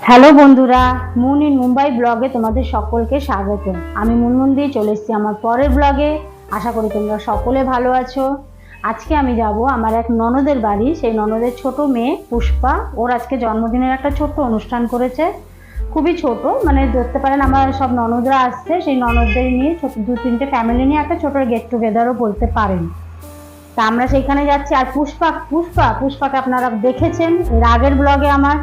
Hello বন্ধুরা, moon in Mumbai ব্লগে তোমাদের সকলকে স্বাগত আমি মুনমুন দিয়ে চলে এসেছি আমার পরের ব্লগে। আশা করি তোমরা সকলে ভালো আছো। আজকে আমি যাব আমার এক ননদের বাড়ি। সেই ননদের ছোট মেয়ে পুষ্পা। ওর আজকে জন্মদিনের একটা ছোট্ট অনুষ্ঠান করেছে। খুবই ছোট মানে ধরতে পারেন আমার সব ননদরা আসছে। সেই ননদদের নিয়ে ছোট দু তিনটে ফ্যামিলি নিয়ে একটা ছোট গেট টুগেদারও বলতে পারেন। তা আমরা সেইখানে যাচ্ছি। আর পুষ্পা পুষ্পা পুষ্পাকে আপনারা দেখেছেন। এর আগের ব্লগে আমার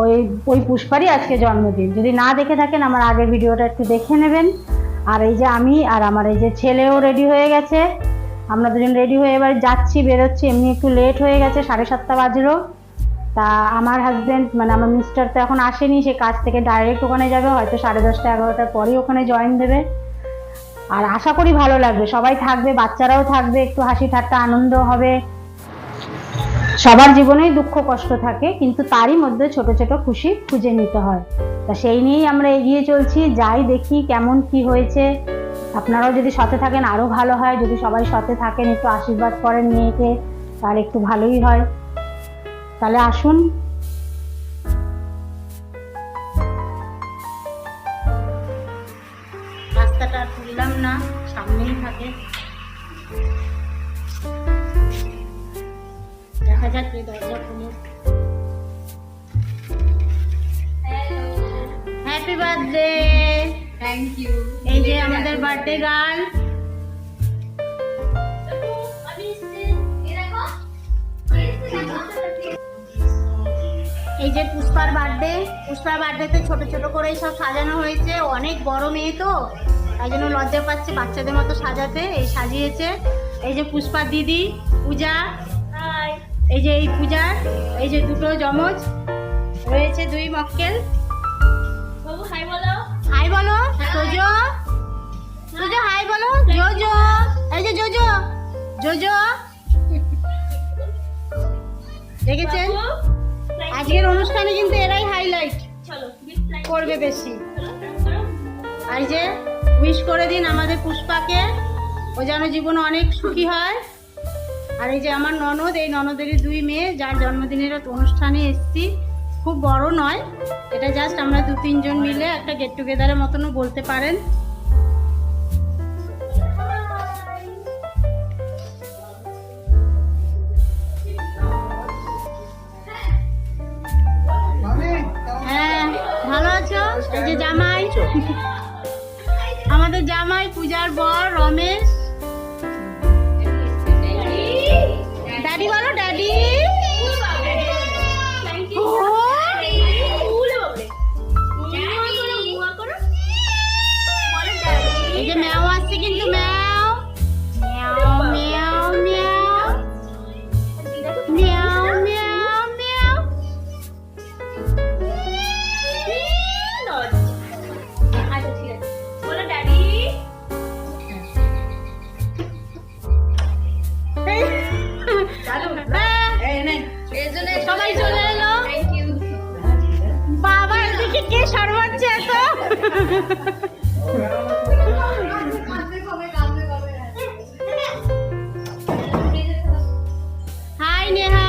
ওই ওই পুষ্পারই আজকে জন্মদিন। যদি না দেখে থাকেন, আমার আগের ভিডিওটা একটু দেখে নেবেন। আর এই যে আমি আর আমার এই যে ছেলেও রেডি হয়ে গেছে। আমরা দুজন রেডি হয়ে এবার যাচ্ছি, বেরোচ্ছি। এমনি একটু লেট হয়ে গেছে, সাড়ে সাতটা বাজলো। তা আমার হাজব্যান্ড মানে আমার মিস্টার তো এখন আসেনি, সে কাজ থেকে ডাইরেক্ট ওখানে যাবে। হয়তো সাড়ে দশটা, এগারোটার পরেই ওখানে জয়েন দেবে। আর আশা করি ভালো লাগবে। সবাই থাকবে, বাচ্চারাও থাকবে, একটু হাসি ঠাট্টা, আনন্দ হবে। সবার জীবনেই দুঃখ, কষ্ট থাকে, কিন্তু তারই মধ্যে ছোট ছোট খুশি খুঁজে নিতে হয়। তা সেই নিয়েই আমরা এগিয়ে চলছি, যাই দেখি কেমন কি হয়েছে। আপনারাও যদি সাথে থাকেন, আরও ভালো হয়। যদি সবাই সাথে থাকেন, একটু আশীর্বাদ করেন মেয়েকে তার একটু ভালোই হয়। তাহলে আসুন হ্যাপি বার্থডে থ্যাংক ইউ এই যে আমাদের বার্থডে গার্ল এই যে পুষ্পার বার্থডে পুষ্পার বার্থডেতে ছোট ছোট করে সব সাজানো হয়েছে। অনেক বড় মেয়ে তো তাই জন্য লজ্জা পাচ্ছে বাচ্চাদের মতো সাজাতে এই সাজিয়েছে। এই যে পুষ্পার দিদি পূজা। এই যে এই পূজার এই যে দুটো জমজ রয়েছে দুই মক্কেল। হাই বলো। হাই বলো জোজো। জোজো হাই বলো জোজো। এই যে জোজো জোজো। দেখেছেন? আজকের অনুষ্ঠানে কিন্তু এরাই হাইলাইট করবে বেশি। আর এই যে উইশ করে দিন আমাদের পুষ্পাকে। ও যেন জীবনে অনেক সুখী হয়। আর এই যে আমার ননদ এই ননদেরই দুই মেয়ে যার জন্মদিনের অনুষ্ঠানে এসেছি। খুব বড় নয়। এটা জাস্ট আমরা দু তিনজন মিলে একটা গেট টুগেদারের মতনও বলতে পারেন। হাই নেহা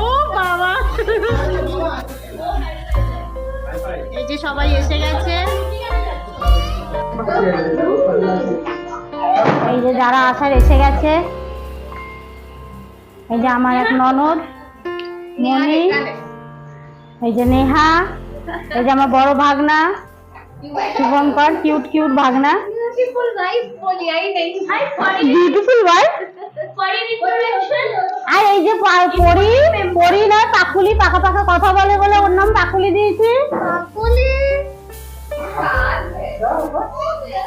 ও, বাবা। এই যে সবাই এসে গেছে। এই যে যারা আসার এসে গেছে। এই যে আমার এক ননদ মনি এই যে নেহা এই যে আমার বড় ভাগনা শুভঙ্কর কিউট কিউট ভাগনা। বিউটিফুল ওয়াইফ আর এই যে পা- পরি পরি না পাকুলি পাকা পাকা কথা বলে বলে ওর নাম পাকুলি দিয়েছি।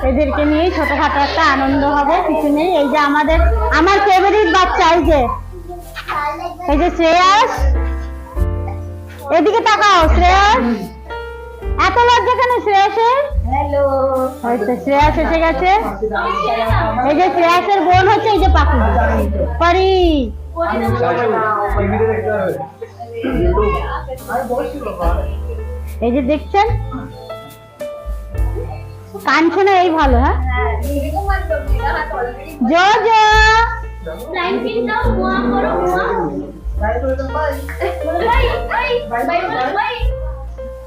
এদেরকে নিয়ে ছোটখাটো একটা আনন্দ হবে কিছু নেই। এই যে আমাদের আমার ফেভারিট বাচ্চা এই যে। এই যে শ্রেয়াস এদিকে তাকাও শ্রেয়াস। এত লজ্জা কেন শ্রেয়াসের? হ্যালো হয়তো শ্রেয়াস এসে গেছে। এই যে শ্রেয়াসের বোন হচ্ছে এই যে পাখি। পারি এই যে দেখছেন? কান শোনা এই ভালো হ্যাঁ? জো জো। Bye to the bye. Bye bye. Bye bye bye. bye.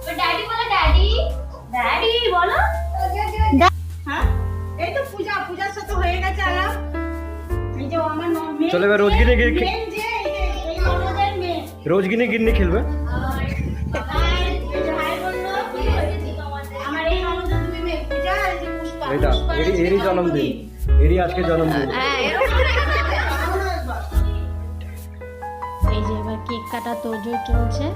But daddy বলো daddy. Daddy বলো। হ্যাঁ এই তো পূজা পূজার সাথে হয়ে গেছে আলাপ। এই যে আমার মেয়ে চলে এবার রোজ গিনে গিনে রোজ গিনে গিনে খেলবে এরই জন্মদিন এরই আজকে জন্মদিন হ্যাঁ, কাটা তোজো চলছে।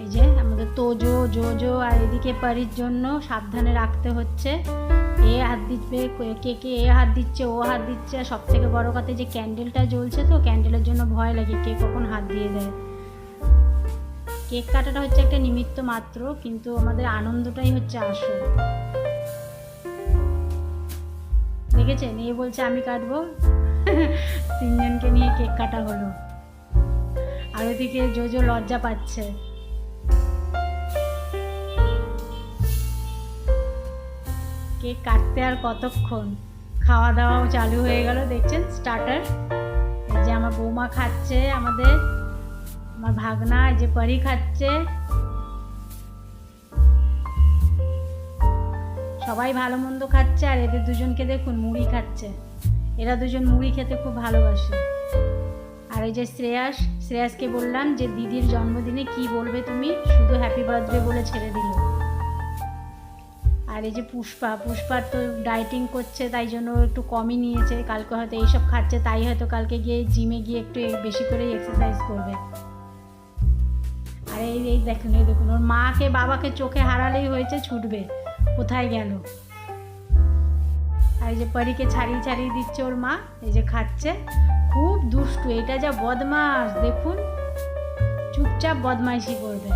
এই যে আমাদের তোজো, জোজো আর এদিকে পারির জন্য সাবধানে রাখতে হচ্ছে। এ হাত দিচ্ছে, কে কে এ হাত দিচ্ছে, ও হাত দিচ্ছে। আর সব থেকে বড় কথা যে ক্যান্ডেলটা জ্বলছে তো, ক্যান্ডেলের জন্য ভয় লাগে কে কখন হাত দিয়ে দেয়। কেক কাটাটা হচ্ছে একটা নিমিত্ত মাত্র, কিন্তু আমাদের আনন্দটাই হচ্ছে আসল। দেখেছেন? এ বলছে, আমি কাটবো। তিনজনকে নিয়ে কেক কাটা হলো। আর ওদিকে জোজো লজ্জা পাচ্ছে। কেক কাটতে আর কতক্ষণ? খাওয়া দাওয়াও চালু হয়ে গেল, দেখছেন? স্টার্টার এই যে আমার বৌমা খাচ্ছে আমাদের। আমার ভাগনা এই যে পরি খাচ্ছে। সবাই ভালো মন্দ খাচ্ছে আর এদের দুজনকে দেখুন, মুড়ি খাচ্ছে। এরা দুজন মুড়ি খেতে খুব ভালোবাসে। আর এই যে শ্রেয়াস, শ্রেয়াসকে বললাম যে দিদির জন্মদিনে কি বলবে তুমি? শুধু হ্যাপি বার্থডে বলে ছেড়ে দিল। আর এই যে পুষ্পা পুষ্পার তো ডায়েটিং করছে, তাই জন্য একটু কমই নিয়েছে। কালকে হয়তো এইসব খাচ্ছে, তাই হয়তো কালকে গিয়ে জিমে গিয়ে একটু বেশি করে এক্সারসাইজ করবে। আর এই এই দেখুন এই দেখুন, ওর মাকে, বাবাকে চোখে হারালেই হয়েছে, ছুটবে। কোথায় গেল? আর এই যে পরীকে ছাড়িয়ে ছাড়িয়ে দিচ্ছে ওর মা, এই যে খাচ্ছে। খুব দুষ্টু এটা যা বদমাস দেখুন। চুপচাপ বদমাইশি করবে।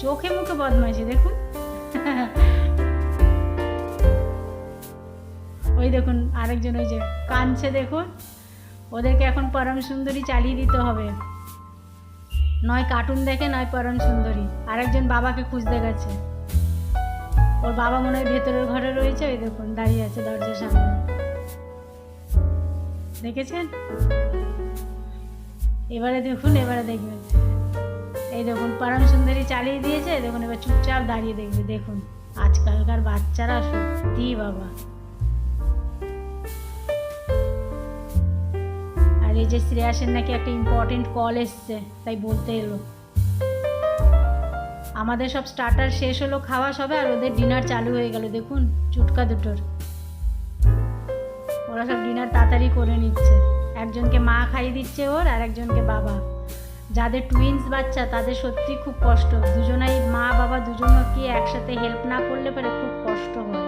চোখে মুখে বদমাইশি, দেখুন। ওই দেখুন, আরেকজন ওই যে কাঁদছে, দেখুন। ওদেরকে এখন পরম সুন্দরী চালিয়ে দিতে হবে। নয় কার্টুন দেখে, নয় পরম সুন্দরী। আরেকজন বাবাকে খুঁজতে গেছে। ওর বাবা মনে হয় ভেতরের ঘরে রয়েছে, ওই দেখুন, দাঁড়িয়ে আছে দরজার সামনে। দেখেছেন? এবারে দেখুন, এবারে দেখবেন। এই দেখুন, পরম সুন্দরী চালিয়ে দিয়েছে, দেখুন, এবার চুপচাপ দাঁড়িয়ে দেখবে, দেখুন। আজকালকার বাচ্চারা সত্যি বাবা। আর এই যে শ্রেয়াসের নাকি একটা ইম্পর্টেন্ট কল এসছে, তাই বলতে এলো। আমাদের সব স্টার্টার শেষ হলো, খাওয়া সবে, আর ওদের ডিনার চালু হয়ে গেল, দেখুন, চুটকা দুটোর। ওরা সব ডিনার তাড়াতাড়ি করে নিচ্ছে। একজনকে মা খাইয়ে দিচ্ছে ওর আর একজনকে বাবা। যাদের টুইন্স বাচ্চা, তাদের সত্যি খুব কষ্ট। দুজনাই মা, বাবা দুজনকে একসাথে হেল্প না করলে পরে খুব কষ্ট হয়।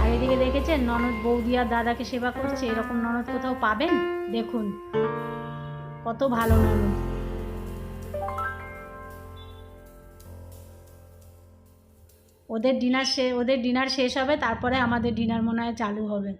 আর এদিকে দেখেছেন, ননদ বৌদি আর দাদাকে সেবা করছে। এরকম ননদ কোথাও পাবেন? দেখুন। কত ভালো ননদ। ওদের ডিনার সে ওদের ডিনার শেষ হবে তারপরে আমাদের ডিনার মনে হয় চালু হবে।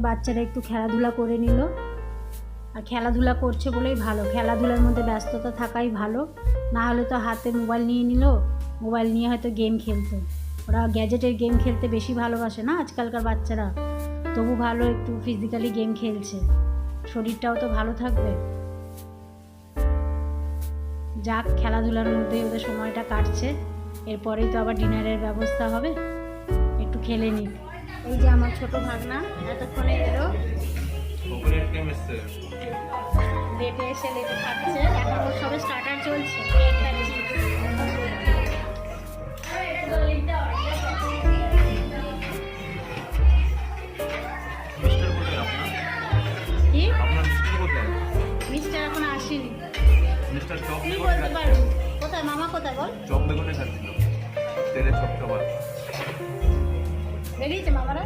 মধ্যে বাচ্চারা একটু খেলাধুলা করে নিল। আর খেলাধুলা করছে বলেই ভালো। খেলাধুলার মধ্যে ব্যস্ততা থাকাই ভালো। না হলে তো হাতে মোবাইল নিয়ে নিল, মোবাইল নিয়ে হয়তো গেম খেলতো। ওরা গ্যাজেটের গেম খেলতে বেশি ভালোবাসে না আজকালকার বাচ্চারা? তবু ভালো একটু ফিজিক্যালি গেম খেলছে। শরীরটাও তো ভালো থাকবে। যাক, খেলাধুলার মধ্যেই ওদের সময়টা কাটছে। এরপরেই তো আবার ডিনারের ব্যবস্থা হবে। একটু খেলে নিক। এই যে আমার ছোট ভাগনা এতক্ষণে এলো। লেটে এসে লেটে খাচ্ছে এখন ওর সবে স্টার্টার চলছে। কেক কাটছি। কি? মিস্টার মিস্টার চপ কোথায় মামা কোথায় বল? চপ বেগুনে খাচ্ছিল। তেলে চপ চপা বেরিয়েছে মামারা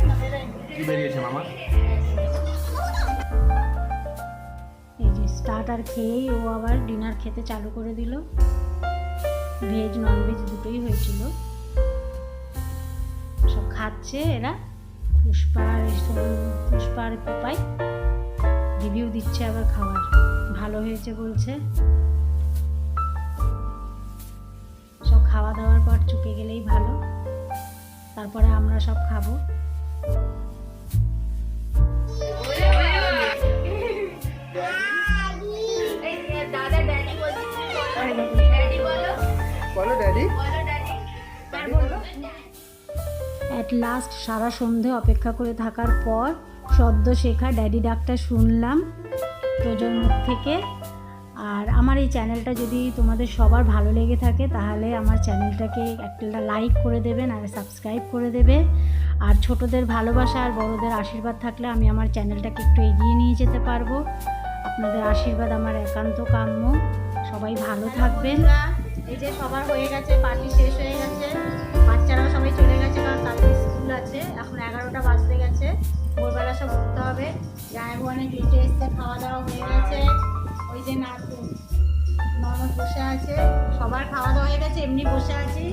কি বেরিয়েছে মামা? এই যে স্টার্টার খেয়েই ও আবার ডিনার খেতে চালু করে দিল। ভেজ ননভেজ দুটোই হয়েছিল। সব খাচ্ছে এরা। পুষ্পার পুষ্পার পাপাই। রিভিউ দিচ্ছে আবার খাওয়ার। ভালো হয়েছে বলছে। সব খাওয়া দাওয়ার পর চুকে গেলেই ভালো। তারপরে আমরা সব খাব। অ্যাট লাস্ট সারা সন্ধে অপেক্ষা করে থাকার পর সদ্য শেখা ড্যাডি ডাকটা শুনলাম। মুখ থেকে আর আমার এই চ্যানেলটা যদি তোমাদের সবার ভালো লেগে থাকে তাহলে আমার চ্যানেলটাকে একটা লাইক করে দেবেন আর সাবস্ক্রাইব করে দেবে। আর ছোটদের ভালোবাসা আর বড়দের আশীর্বাদ থাকলে আমি আমার চ্যানেলটাকে একটু এগিয়ে নিয়ে যেতে পারব। আপনাদের আশীর্বাদ আমার একান্ত কাম্য। সবাই ভালো থাকবেন। বন্ধুরা, এই যে সবার হয়ে গেছে পার্টি শেষ হয়ে গেছে। বাচ্চারাও সবাই চলে গেছে কারণ তাদের স্কুল আছে। এখন এগারোটা বাজতে গেছে। ভোরবেলা সব উঠতে হবে। জামাই বোনের ডিউটি এসছে খাওয়া দাওয়া হয়ে গেছে। ওই যে ননদ বসে আছে। সবার খাওয়া দাওয়া হয়ে গেছে, এমনি বসে আছি।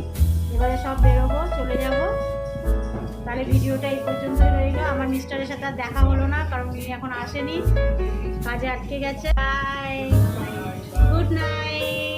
এবারে সব বেরোবো, চলে যাব। তাহলে ভিডিওটা এই পর্যন্তই রইল। আমার মিস্টারের সাথে আর দেখা হলো না, কারণ উনি এখন আসেনি। কাজে আটকে গেছে। Bye good night